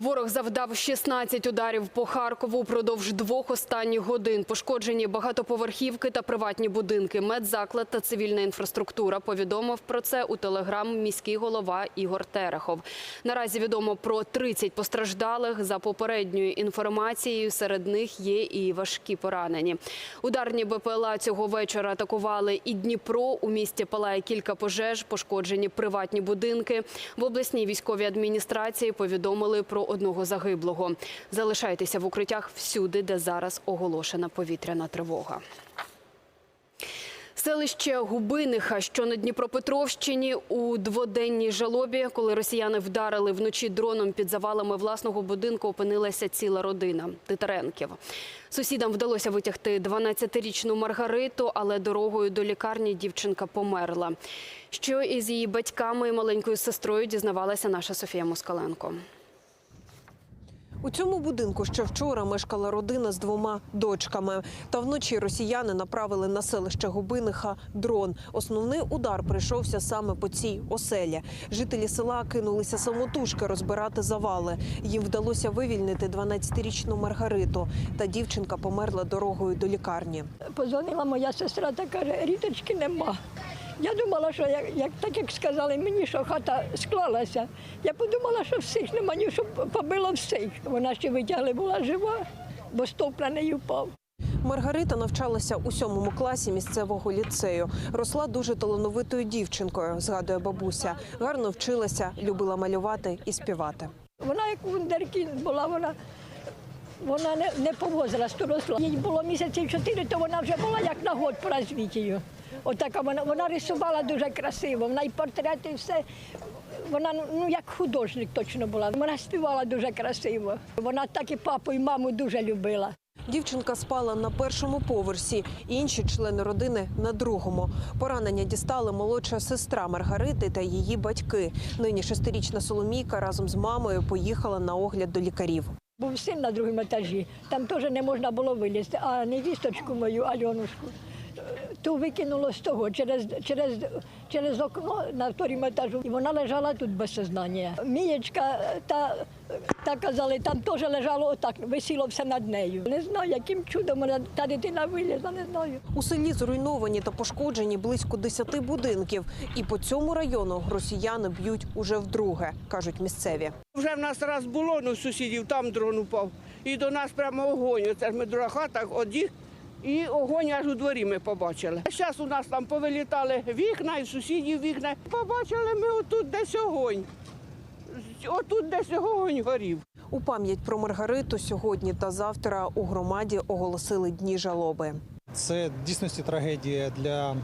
Ворог завдав 16 ударів по Харкову впродовж двох останніх годин. Пошкоджені багатоповерхівки та приватні будинки, медзаклад та цивільна інфраструктура. Повідомив про це у телеграм міський голова Ігор Терехов. Наразі відомо про 30 постраждалих. За попередньою інформацією, серед них є і важкі поранені. Ударні БПЛА цього вечора атакували і Дніпро. У місті палає кілька пожеж, пошкоджені приватні будинки. В обласній військовій адміністрації повідомили про одного загиблого. Залишайтеся в укриттях всюди, де зараз оголошена повітряна тривога. Селище Губиниха, що на Дніпропетровщині, у дводенній жалобі, коли росіяни вдарили вночі дроном під завалами власного будинку, опинилася ціла родина Титаренків. Сусідам вдалося витягти 12-річну Маргариту, але дорогою до лікарні дівчинка померла. Що із її батьками і маленькою сестрою дізнавалася наша Софія Москаленко. У цьому будинку ще вчора мешкала родина з двома дочками. Та вночі росіяни направили на селище Губиниха дрон. Основний удар прийшовся саме по цій оселі. Жителі села кинулися самотужки розбирати завали. Їм вдалося вивільнити 12-річну Маргариту. Та дівчинка померла дорогою до лікарні. Позвонила моя сестра та каже, ріточки нема. Я думала, що як, як так як сказали мені, що хата склалася, я подумала, що всіх нема, ні, що побило всіх. Вона ще витягли, була жива, бо стовп на неї впав. Маргарита навчалася у сьомому класі місцевого ліцею. Росла дуже талановитою дівчинкою, згадує бабуся. Гарно вчилася, любила малювати і співати. Вона як вундеркінд була, вона, вона не, не по возрасту росла. Їй було місяців чотири, то вона вже була як на год по розвитію. Отака вона, вона рисувала дуже красиво, вона і портрети, і все. Вона ну як художник точно була. Вона співала дуже красиво. Вона так і папу, і маму дуже любила. Дівчинка спала на першому поверсі, інші члени родини на другому. Поранення дістали молодша сестра Маргарити та її батьки. Нині шестирічна Соломійка разом з мамою поїхала на огляд до лікарів. Був син на другому етажі, там теж не можна було вилізти. А невісточку мою, Альонушку, ту викинуло з того через, через, через окно на второму етажу. І вона лежала тут без сознання. Мієчка та, та казали, там теж лежало отак, висіло все над нею. Не знаю, яким чудом вона та дитина вилізла, не знаю. У селі зруйновані та пошкоджені близько десяти будинків. І по цьому району росіяни б'ють уже вдруге, кажуть місцеві. Вже в нас раз було, ну сусідів там дрон упав. І до нас прямо огонь. Оце ж ми друга хата, одіг, і огонь аж у дворі ми побачили. А зараз у нас там повилітали вікна і сусідів вікна. Побачили ми отут десь огонь. Отут десь огонь горів. У пам'ять про Маргариту сьогодні та завтра у громаді оголосили дні жалоби. Це в дійсності трагедія для,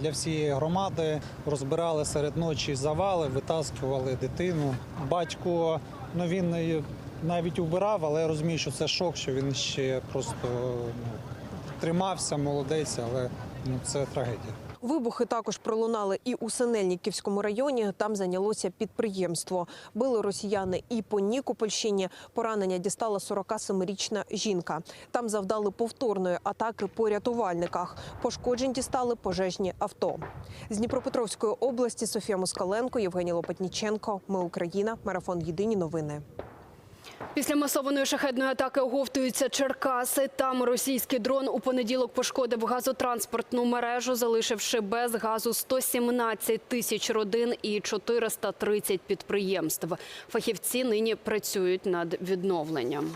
для всієї громади. Розбирали серед ночі завали, витаскували дитину. Батько ну він навіть убирав, але я розумію, що це шок, що він ще просто ну, тримався, молодець, але ну, це трагедія. Вибухи також пролунали і у Синельниківському районі. Там зайнялося підприємство. Били росіяни і по Нікопольщині. Поранення дістала 47-річна жінка. Там завдали повторної атаки по рятувальниках. Пошкоджень дістали пожежні авто. З Дніпропетровської області Софія Москаленко, Євгеній Лопатніченко. Ми Україна. Марафон Єдині новини. Після масованої шахедної атаки оговтуються Черкаси. Там російський дрон у понеділок пошкодив газотранспортну мережу, залишивши без газу 117 тисяч родин і 430 підприємств. Фахівці нині працюють над відновленням.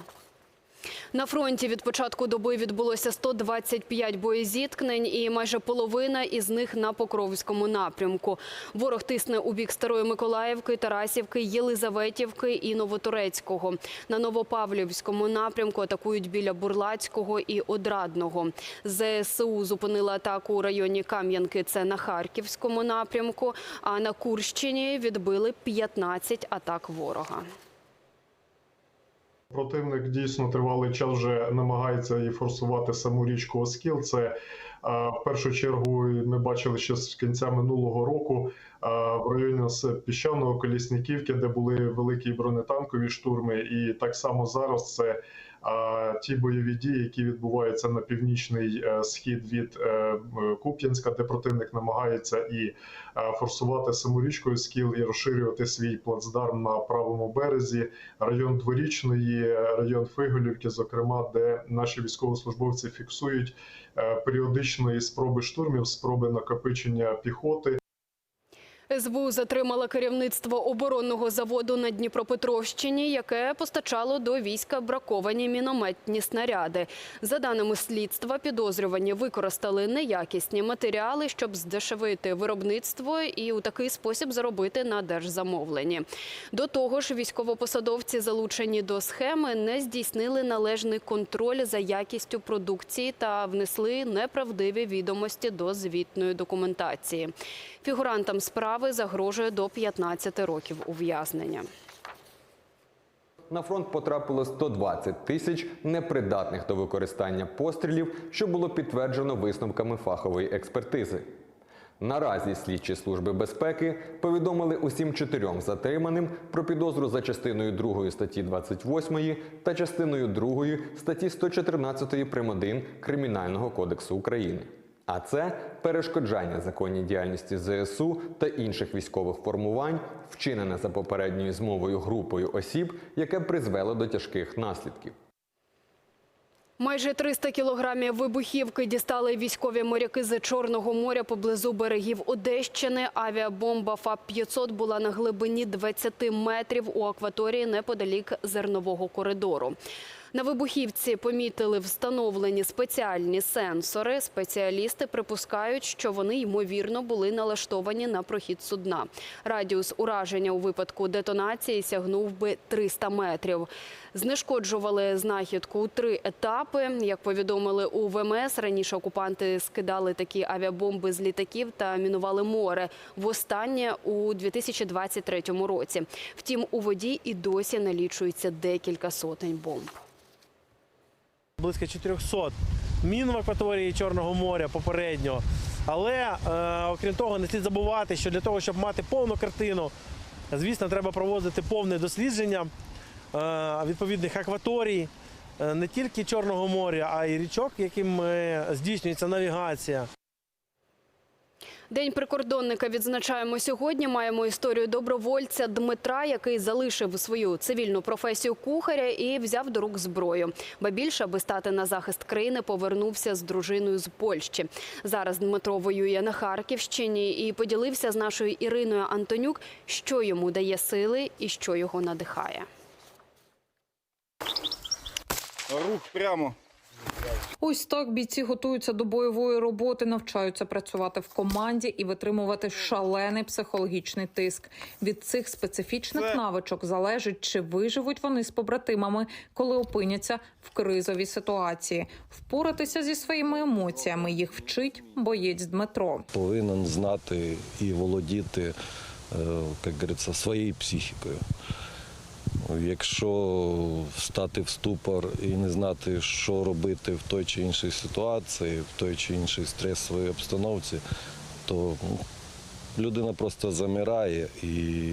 На фронті від початку доби відбулося 125 боєзіткнень і майже половина із них на Покровському напрямку. Ворог тисне у бік Старої Миколаївки, Тарасівки, Єлизаветівки і Новоторецького. На Новопавлівському напрямку атакують біля Бурлацького і Одрадного. ЗСУ зупинили атаку у районі Кам'янки, це на Харківському напрямку, а на Курщині відбили 15 атак ворога. Противник дійсно тривалий час вже намагається і форсувати саму річку Оскіл. Це е, в першу чергу ми бачили ще з кінця минулого року а, в районі з піщаного колісниківки, де були великі бронетанкові штурми, і так само зараз це ті бойові дії, які відбуваються на північний е, схід від е, Куп'янська, де противник намагається і е, форсувати саму річкою Скіл і розширювати свій плацдарм на правому березі, район Дворічної, район Фиголівки, зокрема, де наші військовослужбовці фіксують періодичної спроби штурмів, спроби накопичення піхоти. СБУ затримала керівництво оборонного заводу на Дніпропетровщині, яке постачало до війська браковані мінометні снаряди. За даними слідства, підозрювані використали неякісні матеріали, щоб здешевити виробництво і у такий спосіб заробити на держзамовленні. До того ж, військовопосадовці, залучені до схеми, не здійснили належний контроль за якістю продукції та внесли неправдиві відомості до звітної документації. Фігурантам справи загрожує до 15 років ув'язнення. На фронт потрапило 120 тисяч непридатних до використання пострілів, що було підтверджено висновками фахової експертизи. Наразі слідчі служби безпеки повідомили усім чотирьом затриманим про підозру за частиною 2 статті 28 та частиною 2 статті 114 прим. 1 Кримінального кодексу України. А це перешкоджання законній діяльності ЗСУ та інших військових формувань, вчинене за попередньою змовою групою осіб, яке призвело до тяжких наслідків. Майже 300 кілограмів вибухівки дістали військові моряки з Чорного моря поблизу берегів Одещини. Авіабомба ФАП-500 була на глибині 20 метрів у акваторії неподалік зернового коридору. На вибухівці помітили встановлені спеціальні сенсори. Спеціалісти припускають, що вони ймовірно були налаштовані на прохід судна. Радіус ураження у випадку детонації сягнув би 300 метрів. Знешкоджували знахідку у три етапи. Як повідомили у ВМС, раніше окупанти скидали такі авіабомби з літаків та мінували море. Востаннє у 2023 році. Втім, у воді і досі налічується декілька сотень бомб. Близько 400 мін в акваторії Чорного моря попередньо. Але е, окрім того, не слід забувати, що для того, щоб мати повну картину, звісно, треба проводити повне дослідження е, відповідних акваторій е, не тільки Чорного моря, а й річок, яким здійснюється навігація. День прикордонника відзначаємо сьогодні. Маємо історію добровольця Дмитра, який залишив свою цивільну професію кухаря і взяв до рук зброю. Ба більше, аби стати на захист країни, повернувся з дружиною з Польщі. Зараз Дмитро воює на Харківщині і поділився з нашою Іриною Антонюк, що йому дає сили і що його надихає. Рух прямо. Ось так бійці готуються до бойової роботи, навчаються працювати в команді і витримувати шалений психологічний тиск. Від цих специфічних Це- навичок залежить, чи виживуть вони з побратимами, коли опиняться в кризовій ситуації. Впоратися зі своїми емоціями їх вчить боєць Дмитро. повинен знати і володіти, е, як говориться, своєю психікою. Якщо стати в ступор і не знати, що робити в той чи іншій ситуації, в той чи іншій стресовій обстановці, то людина просто замирає і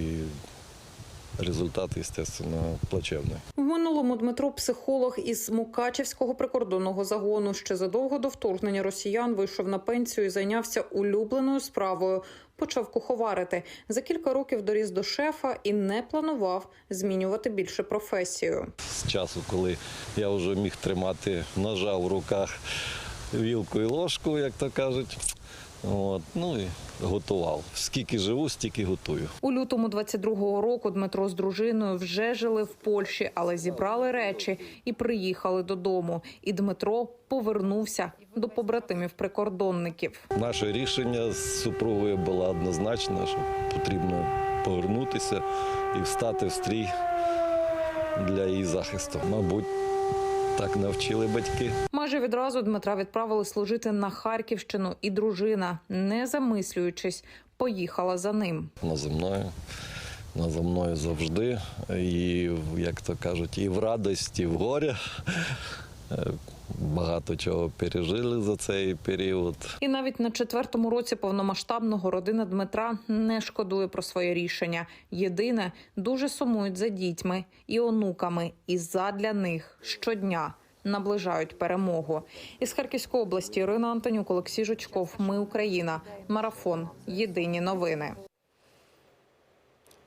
результат, звісно, плачевний. В минулому Дмитро психолог із Мукачевського прикордонного загону. Ще задовго до вторгнення росіян вийшов на пенсію і зайнявся улюбленою справою. Почав куховарити. За кілька років доріс до шефа і не планував змінювати більше професію. З часу, коли я вже міг тримати ножа в руках, вілку і ложку, як то кажуть. От, ну і готував. Скільки живу, стільки готую. У лютому 22-го року Дмитро з дружиною вже жили в Польщі, але зібрали речі і приїхали додому. І Дмитро повернувся до побратимів прикордонників. Наше рішення з супругою було однозначне, що потрібно повернутися і встати в стрій для її захисту. Мабуть, так навчили батьки. Майже відразу Дмитра відправили служити на Харківщину, і дружина, не замислюючись, поїхала за ним. Вона за мною. Вона за мною завжди. І, як то кажуть, і в радості, і в горі. Багато чого пережили за цей період. І навіть на четвертому році повномасштабного родина Дмитра не шкодує про своє рішення. Єдине, дуже сумують за дітьми і онуками, і задля них щодня наближають перемогу. Із Харківської області Ірина Антонюк, Олексій Жучков. Ми Україна. Марафон. Єдині новини.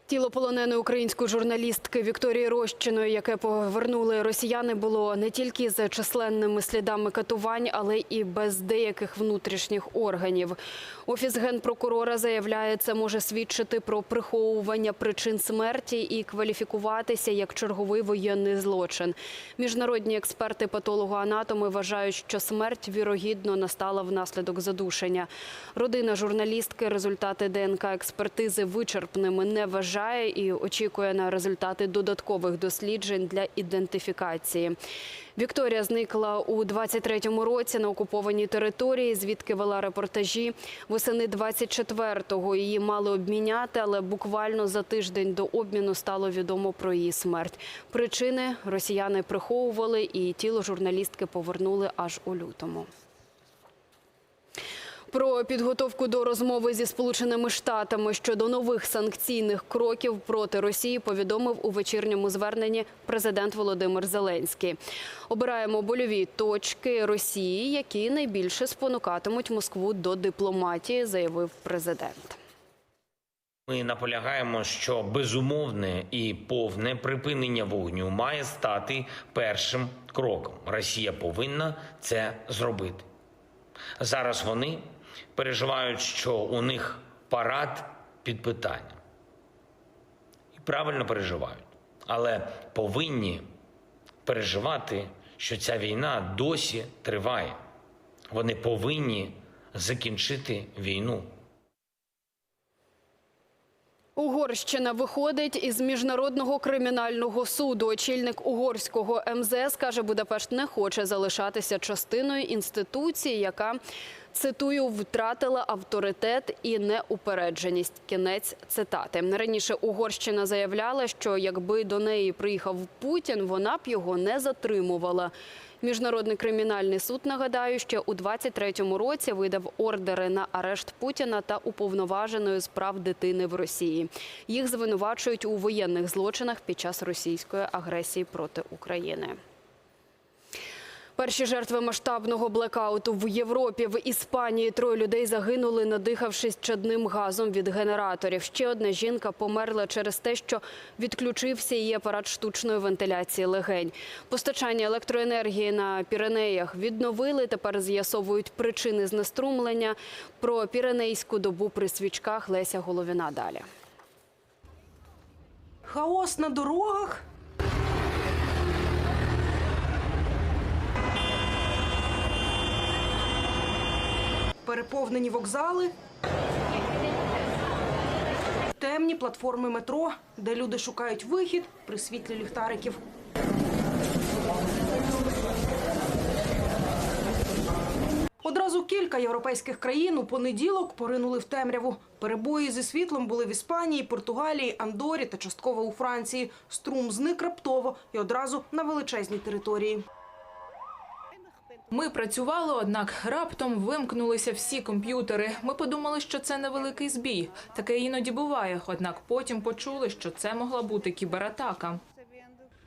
Тіло полоненої української журналістки Вікторії Рощиної, яке повернули росіяни, було не тільки з численними слідами катувань, але і без деяких внутрішніх органів. Офіс генпрокурора заявляє, це може свідчити про приховування причин смерті і кваліфікуватися як черговий воєнний злочин. Міжнародні експерти патологоанатоми вважають, що смерть вірогідно настала внаслідок задушення. Родина журналістки результати ДНК експертизи вичерпними не вважає і очікує на результати додаткових досліджень для ідентифікації. Вікторія зникла у 23-му році на окупованій території, звідки вела репортажі. Восени 24-го її мали обміняти, але буквально за тиждень до обміну стало відомо про її смерть. Причини росіяни приховували, і тіло журналістки повернули аж у лютому. Про підготовку до розмови зі Сполученими Штатами щодо нових санкційних кроків проти Росії повідомив у вечірньому зверненні президент Володимир Зеленський. Обираємо больові точки Росії, які найбільше спонукатимуть Москву до дипломатії, заявив президент. Ми наполягаємо, що безумовне і повне припинення вогню має стати першим кроком. Росія повинна це зробити. Зараз вони переживають, що у них парад під питанням. І правильно переживають, але повинні переживати, що ця війна досі триває. Вони повинні закінчити війну. Угорщина виходить із міжнародного кримінального суду. Очільник угорського МЗС каже, Будапешт не хоче залишатися частиною інституції, яка цитую втратила авторитет і неупередженість. Кінець цитати. Раніше Угорщина заявляла, що якби до неї приїхав Путін, вона б його не затримувала. Міжнародний кримінальний суд, нагадаю, ще у 23-му році видав ордери на арешт Путіна та уповноваженої з прав дитини в Росії. Їх звинувачують у воєнних злочинах під час російської агресії проти України. Перші жертви масштабного блекауту в Європі в Іспанії троє людей загинули, надихавшись чадним газом від генераторів. Ще одна жінка померла через те, що відключився її апарат штучної вентиляції легень. Постачання електроенергії на Піренеях відновили. Тепер з'ясовують причини знеструмлення. Про піренейську добу при свічках Леся Головіна далі. Хаос на дорогах. Переповнені вокзали. Темні платформи метро, де люди шукають вихід при світлі ліхтариків. Одразу кілька європейських країн у понеділок поринули в темряву. Перебої зі світлом були в Іспанії, Португалії, Андорі та частково у Франції. Струм зник раптово і одразу на величезній території. Ми працювали, однак раптом вимкнулися всі комп'ютери. Ми подумали, що це невеликий збій. Таке іноді буває. Однак потім почули, що це могла бути кібератака.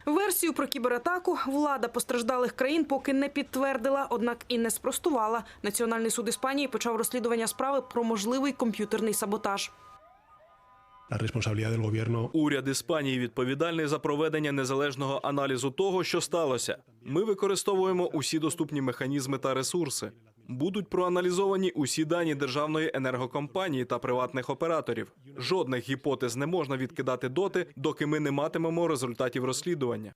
Версію про кібератаку влада постраждалих країн поки не підтвердила, однак і не спростувала. Національний суд Іспанії почав розслідування справи про можливий комп'ютерний саботаж. Уряд Іспанії відповідальний за проведення незалежного аналізу того, що сталося. Ми використовуємо усі доступні механізми та ресурси. Будуть проаналізовані усі дані державної енергокомпанії та приватних операторів. Жодних гіпотез не можна відкидати доти, доки ми не матимемо результатів розслідування.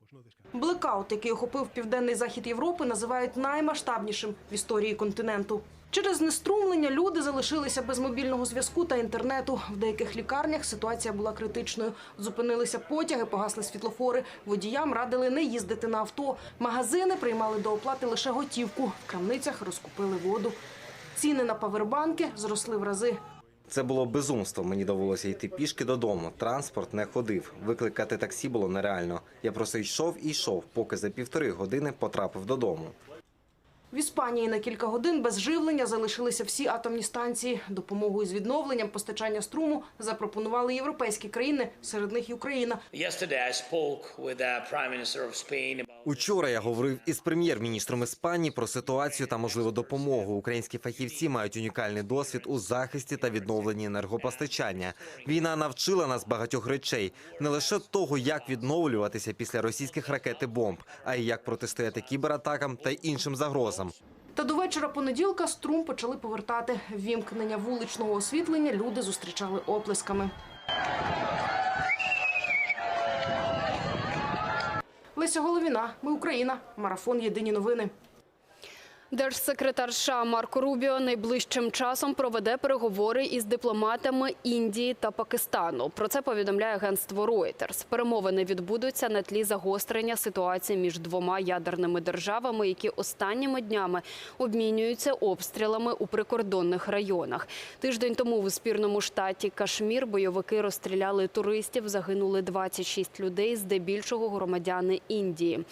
Блекаут, який охопив південний захід Європи, називають наймасштабнішим в історії континенту. Через знеструмлення люди залишилися без мобільного зв'язку та інтернету. В деяких лікарнях ситуація була критичною. Зупинилися потяги, погасли світлофори. Водіям радили не їздити на авто. Магазини приймали до оплати лише готівку. В крамницях розкупили воду. Ціни на павербанки зросли в рази. Це було безумство. Мені довелося йти пішки додому. Транспорт не ходив. Викликати таксі було нереально. Я просто йшов і йшов, поки за півтори години потрапив додому. В Іспанії на кілька годин без живлення залишилися всі атомні станції. Допомогу із відновленням постачання струму запропонували європейські країни, серед них і Україна. Учора я говорив із прем'єр-міністром Іспанії про ситуацію та можливу допомогу. Українські фахівці мають унікальний досвід у захисті та відновленні енергопостачання. Війна навчила нас багатьох речей, не лише того, як відновлюватися після російських ракет і бомб, а й як протистояти кібератакам та іншим загрозам. Та до вечора понеділка струм почали повертати. Вімкнення вуличного освітлення люди зустрічали оплесками. Леся Головіна, ми Україна. Марафон Єдині новини. Держсекретар США Марко Рубіо найближчим часом проведе переговори із дипломатами Індії та Пакистану. Про це повідомляє агентство Reuters. Перемовини відбудуться на тлі загострення ситуації між двома ядерними державами, які останніми днями обмінюються обстрілами у прикордонних районах. Тиждень тому в спірному штаті Кашмір бойовики розстріляли туристів. Загинули 26 людей, здебільшого громадяни Індії.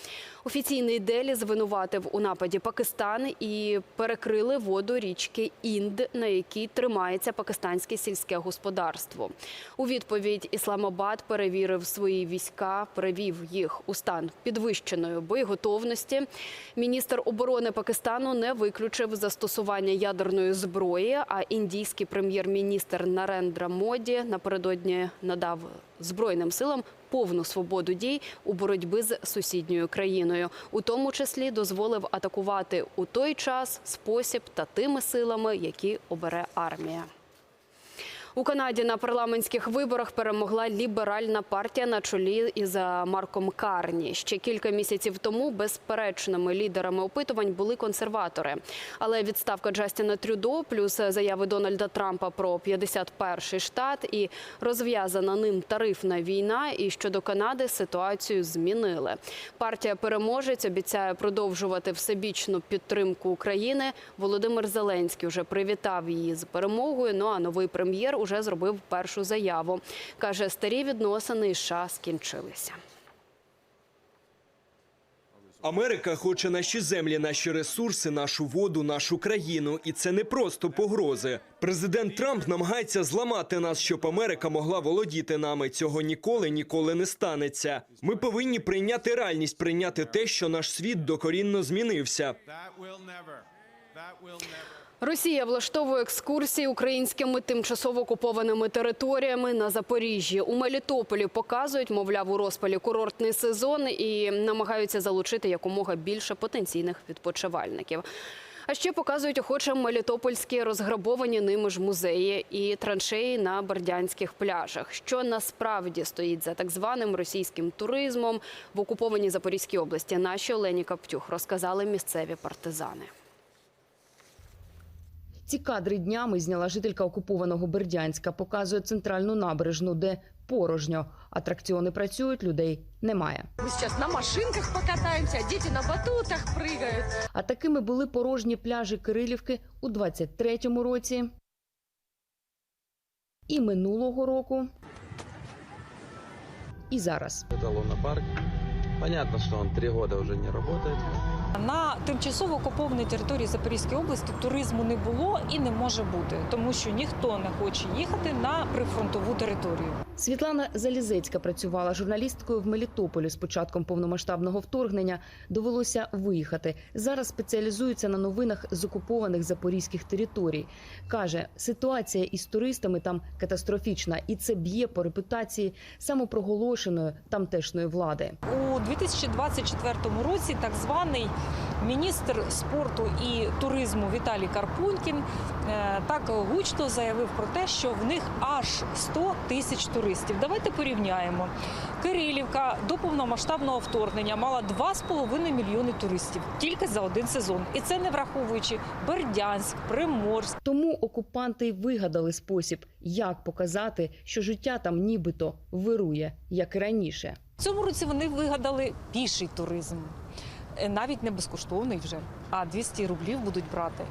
Офіційний Делі звинуватив у нападі Пакистан і перекрили воду річки Інд, на якій тримається пакистанське сільське господарство. У відповідь Ісламабад перевірив свої війська, привів їх у стан підвищеної боєготовності. Міністр оборони Пакистану не виключив застосування ядерної зброї. А індійський прем'єр-міністр Нарендра Моді напередодні надав збройним силам повну свободу дій у боротьбі з сусідньою країною, у тому числі дозволив атакувати у той час, спосіб та тими силами, які обере армія. У Канаді на парламентських виборах перемогла ліберальна партія на чолі із Марком Карні. Ще кілька місяців тому безперечними лідерами опитувань були консерватори. Але відставка Джастіна Трюдо плюс заяви Дональда Трампа про 51-й штат і розв'язана ним тарифна війна. І щодо Канади ситуацію змінили. Партія переможець обіцяє продовжувати всебічну підтримку України. Володимир Зеленський вже привітав її з перемогою. Ну а новий прем'єр уже зробив першу заяву. Каже, старі відносини із США скінчилися. Америка хоче наші землі, наші ресурси, нашу воду, нашу країну, і це не просто погрози. Президент Трамп намагається зламати нас, щоб Америка могла володіти нами. Цього ніколи ніколи не станеться. Ми повинні прийняти реальність, прийняти те, що наш світ докорінно змінився. Росія влаштовує екскурсії українськими тимчасово окупованими територіями на Запоріжжі. У Мелітополі показують, мовляв, у розпалі курортний сезон і намагаються залучити якомога більше потенційних відпочивальників. А ще показують охочим мелітопольські розграбовані ними ж музеї і траншеї на бердянських пляжах. Що насправді стоїть за так званим російським туризмом в окупованій Запорізькій області? Наші Олені Каптюх розказали місцеві партизани. Ці кадри днями зняла жителька окупованого Бердянська. Показує центральну набережну, де порожньо. Атракціони працюють, людей немає. Мы сейчас на машинках покатаемся, дети на батутах прыгают. А такими були порожні пляжі Кирилівки у 23-му році і минулого року. І зараз. Это лунопарк. Понятно, что он три года уже не работает. На тимчасово окупованій території Запорізької області туризму не було і не може бути, тому що ніхто не хоче їхати на прифронтову територію. Світлана Залізецька працювала журналісткою в Мелітополі. З початком повномасштабного вторгнення довелося виїхати. Зараз спеціалізується на новинах з окупованих запорізьких територій. Каже, ситуація із туристами там катастрофічна, і це б'є по репутації самопроголошеної тамтешньої влади. У 2024 році так званий міністр спорту і туризму Віталій Карпунькін е, так гучно заявив про те, що в них аж 100 тисяч туристів. Давайте порівняємо. Кирилівка до повномасштабного вторгнення мала 2,5 мільйони туристів тільки за один сезон, і це не враховуючи Бердянськ, Приморськ. Тому окупанти й вигадали спосіб, як показати, що життя там нібито вирує, як і раніше. В цьому році вони вигадали піший туризм. Е, Навіть не безкоштовний вже, а 200 рублів будуть брати.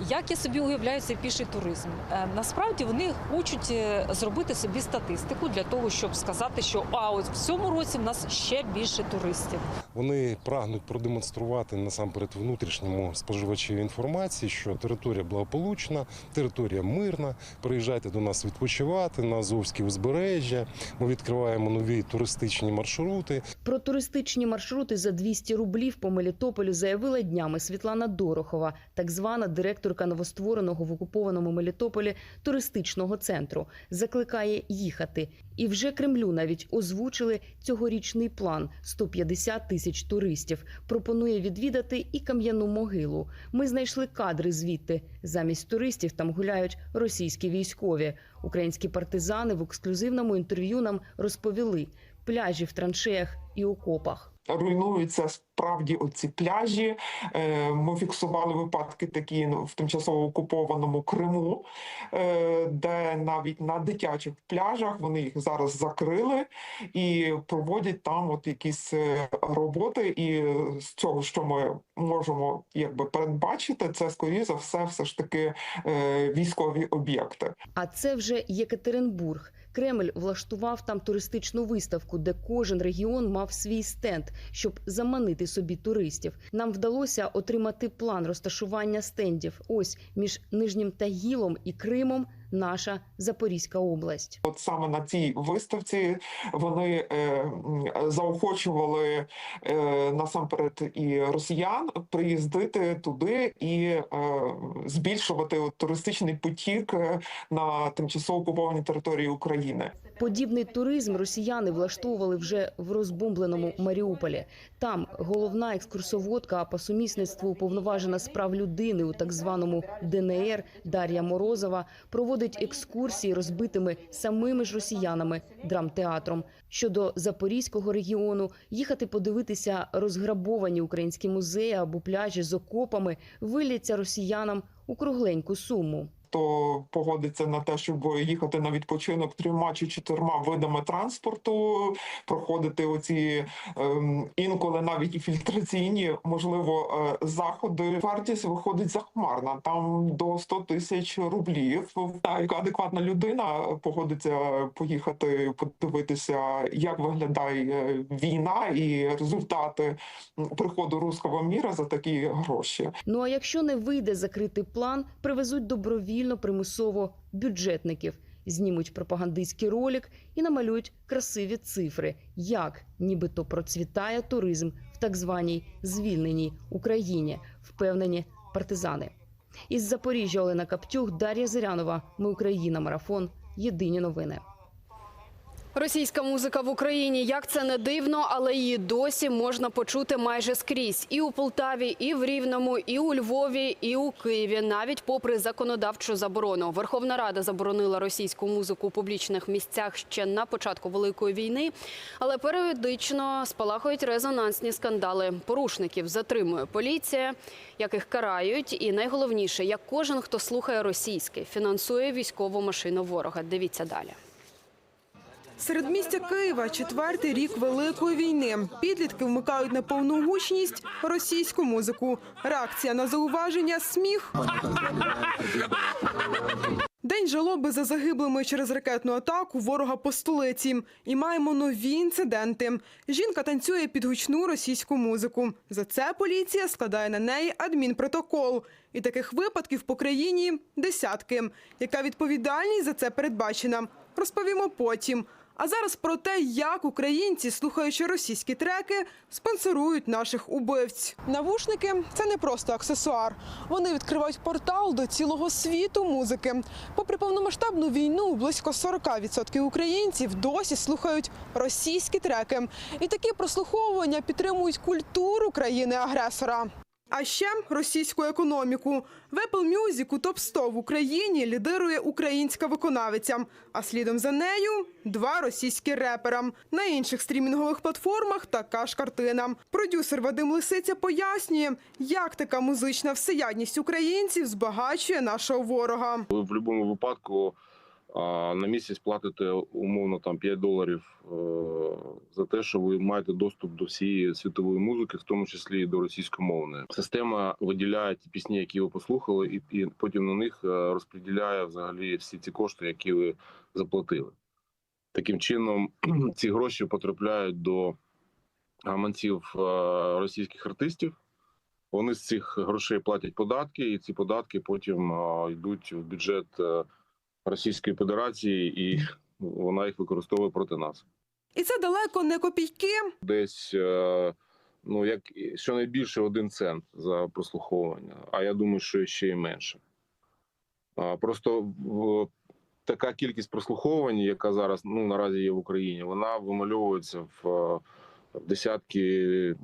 Як я собі уявляю цей піший туризм? Е, Насправді вони хочуть е, зробити собі статистику для того, щоб сказати, що а от в цьому році в нас ще більше туристів. Вони прагнуть продемонструвати насамперед внутрішньому споживачеві інформації, що територія благополучна, територія мирна. Приїжджайте до нас відпочивати на Азовське узбережжя. Ми відкриваємо нові туристичні маршрути. Про туристичні маршрути за 200 рублів по Мелітополю заявила днями Світлана Дорохова, так звана директорка новоствореного в окупованому Мелітополі туристичного центру. Закликає їхати. І вже Кремлю навіть озвучили цьогорічний план 150 тисяч туристів. Пропонує відвідати і кам'яну могилу. Ми знайшли кадри звідти. Замість туристів там гуляють російські військові. Українські партизани в ексклюзивному інтерв'ю нам розповіли пляжі в траншеях і окопах. Руйнуються справді оці пляжі. Е, Ми фіксували випадки такі ну, в тимчасово окупованому Криму, е, де навіть на дитячих пляжах вони їх зараз закрили і проводять там от якісь е, роботи. І з цього, що ми можемо якби передбачити, це скоріше за все, все ж таки військові об'єкти. А це вже Єкатеринбург. Кремль влаштував там туристичну виставку, де кожен регіон мав свій стенд, щоб заманити собі туристів. Нам вдалося отримати план розташування стендів. Ось між Нижнім Тагілом і Кримом наша Запорізька область. От саме на цій виставці вони е, заохочували е, насамперед і росіян приїздити туди і е, збільшувати туристичний потік е, на тимчасово окупованій території України. Подібний туризм росіяни влаштовували вже в розбомбленому Маріуполі. Там головна екскурсоводка, по сумісництву уповноважена з прав людини у так званому ДНР Дар'я Морозова проводить екскурсії розбитими самими ж росіянами драмтеатром. Щодо запорізького регіону, їхати подивитися розграбовані українські музеї або пляжі з окопами вилляться росіянам у кругленьку суму. Хто погодиться на те, щоб їхати на відпочинок трьома чи чотирма видами транспорту, проходити оці ем, інколи навіть і фільтраційні, можливо, е, заходи. Вартість виходить захмарна, там до 100 тисяч рублів. Та яка адекватна людина погодиться поїхати подивитися, як виглядає війна і результати приходу руського міра за такі гроші. Ну а якщо не вийде закрити план, привезуть добровільно примусово бюджетників, знімуть пропагандистський ролик і намалюють красиві цифри, як нібито процвітає туризм в так званій звільненій Україні, впевнені партизани. Із Запоріжжя Олена Каптюх, Дар'я Зирянова. Ми Україна. Марафон. Єдині новини. Російська музика в Україні, як це не дивно, але її досі можна почути майже скрізь. І у Полтаві, і в Рівному, і у Львові, і у Києві. Навіть попри законодавчу заборону. Верховна Рада заборонила російську музику у публічних місцях ще на початку Великої війни. Але періодично спалахують резонансні скандали. Порушників затримує поліція, яких карають. І найголовніше, як кожен, хто слухає російське, фінансує військову машину ворога. Дивіться далі. Середмістя Києва четвертий рік великої війни. Підлітки вмикають на повну гучність російську музику. Реакція на зауваження сміх. День жалоби за загиблими через ракетну атаку ворога по столиці. І маємо нові інциденти. Жінка танцює під гучну російську музику. За це поліція складає на неї адмінпротокол. І таких випадків по країні десятки. Яка відповідальність за це передбачена? Розповімо потім. А зараз про те, як українці, слухаючи російські треки, спонсорують наших убивць. Навушники це не просто аксесуар. Вони відкривають портал до цілого світу музики. Попри повномасштабну війну, близько 40% українців досі слухають російські треки. І такі прослуховування підтримують культуру країни-агресора. А ще російську економіку. В Apple Music у топ-100 в Україні лідирує українська виконавиця, а слідом за нею два російські репера. На інших стрімінгових платформах така ж картина. Продюсер Вадим Лисиця пояснює, як така музична всеядність українців збагачує нашого ворога. В будь-якому випадку на місяць платите умовно там 5 доларів е, за те, що ви маєте доступ до всієї світової музики, в тому числі і до російськомовної. Система виділяє ті пісні, які ви послухали, і, і потім на них е, розподіляє взагалі всі ці кошти, які ви заплатили. Таким чином, ці гроші потрапляють до гаманців е, російських артистів. Вони з цих грошей платять податки, і ці податки потім йдуть в бюджет Російської Федерації, і вона їх використовує проти нас. І це далеко не копійки. Десь е, ну як щонайбільше один цент за прослуховування. А я думаю, що ще й менше. Просто така кількість прослуховувань, яка зараз ну наразі є в Україні, вона вимальовується в, е, десятки,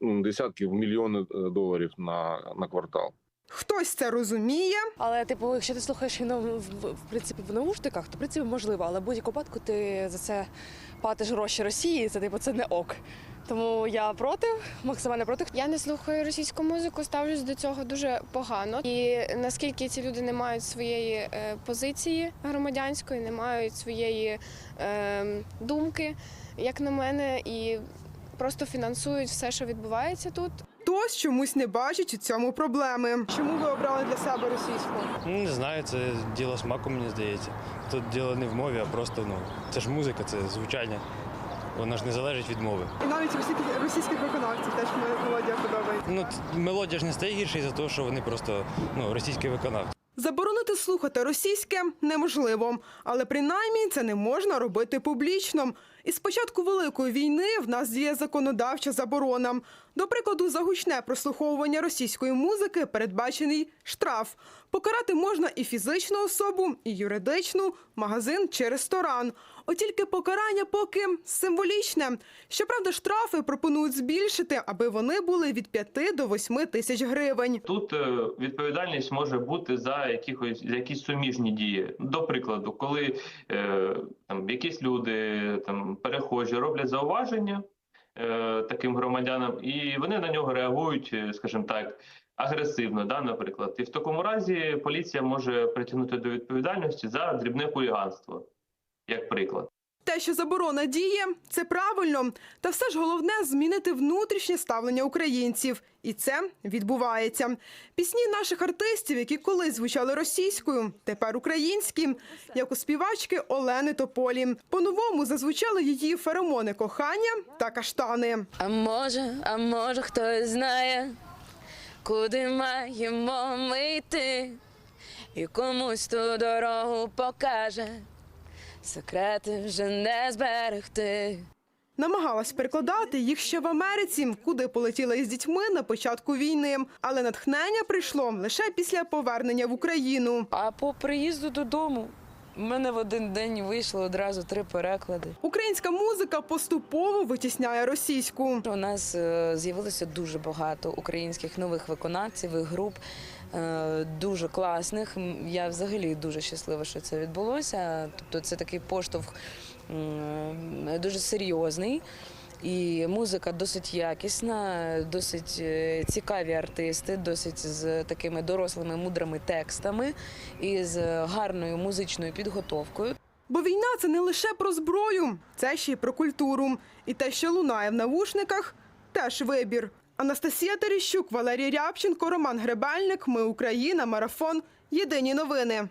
ну, десятки в мільйони е, доларів на, на квартал. Хтось це розуміє, Але, типу, якщо ти слухаєш в, в, в принципі в наушниках, то в принципі можливо, але в будь-якому випадку ти за це платиш гроші Росії, це типу це не ок. Тому я проти, максимально проти. Я не слухаю російську музику, ставлюсь до цього дуже погано. І наскільки ці люди не мають своєї е, позиції громадянської, не мають своєї е, думки, як на мене, і просто фінансують все, що відбувається тут. Хтось чомусь не бачить у цьому проблеми. Чому ви обрали для себе російську? Ну, не знаю, це діло смаку, мені здається. Тут діло не в мові, а просто ну це ж музика, це звучання. Вона ж не залежить від мови. І навіть російських, російських виконавців теж мелодія подобається. Ну мелодія ж не стає гірше за того, що вони просто ну російські виконавці. Заборонити слухати російське неможливо, але принаймні це не можна робити публічно. І з початку великої війни в нас діє законодавча заборона. До прикладу, за гучне прослуховування російської музики передбачений штраф. Покарати можна і фізичну особу, і юридичну, магазин чи ресторан. От тільки покарання поки символічне. Щоправда, штрафи пропонують збільшити, аби вони були від 5 до 8 тисяч гривень. Тут е, відповідальність може бути за якихось за якісь суміжні дії. До прикладу, коли е, там якісь люди там перехожі роблять зауваження е, таким громадянам, і вони на нього реагують, е, скажімо так. Агресивно, да, наприклад, і в такому разі поліція може притягнути до відповідальності за дрібне хуліганство, як приклад. Те, що заборона діє, це правильно. Та все ж головне змінити внутрішнє ставлення українців. І це відбувається. Пісні наших артистів, які колись звучали російською, тепер українські, як у співачки Олени Тополі. По-новому зазвучали її феромони кохання та каштани. А може, а може хтось знає, куди маємо ми йти, і комусь ту дорогу покаже, секрети вже не зберегти. Намагалась перекладати їх ще в Америці, куди полетіла із дітьми на початку війни. Але натхнення прийшло лише після повернення в Україну. А по приїзду додому в мене в один день вийшло одразу три переклади. Українська музика поступово витісняє російську. У нас е, з'явилося дуже багато українських нових виконавців і груп. Е, Дуже класних. Я взагалі дуже щаслива, що це відбулося. Тобто це такий поштовх дуже серйозний. І музика досить якісна, досить е, цікаві артисти, досить з такими дорослими мудрими текстами і з гарною музичною підготовкою. Бо війна це не лише про зброю, це ще й про культуру. І те, що лунає в навушниках, теж вибір. Анастасія Терещук, Валерій Рябченко, Роман Гребельник. Ми Україна. Марафон. Єдині новини.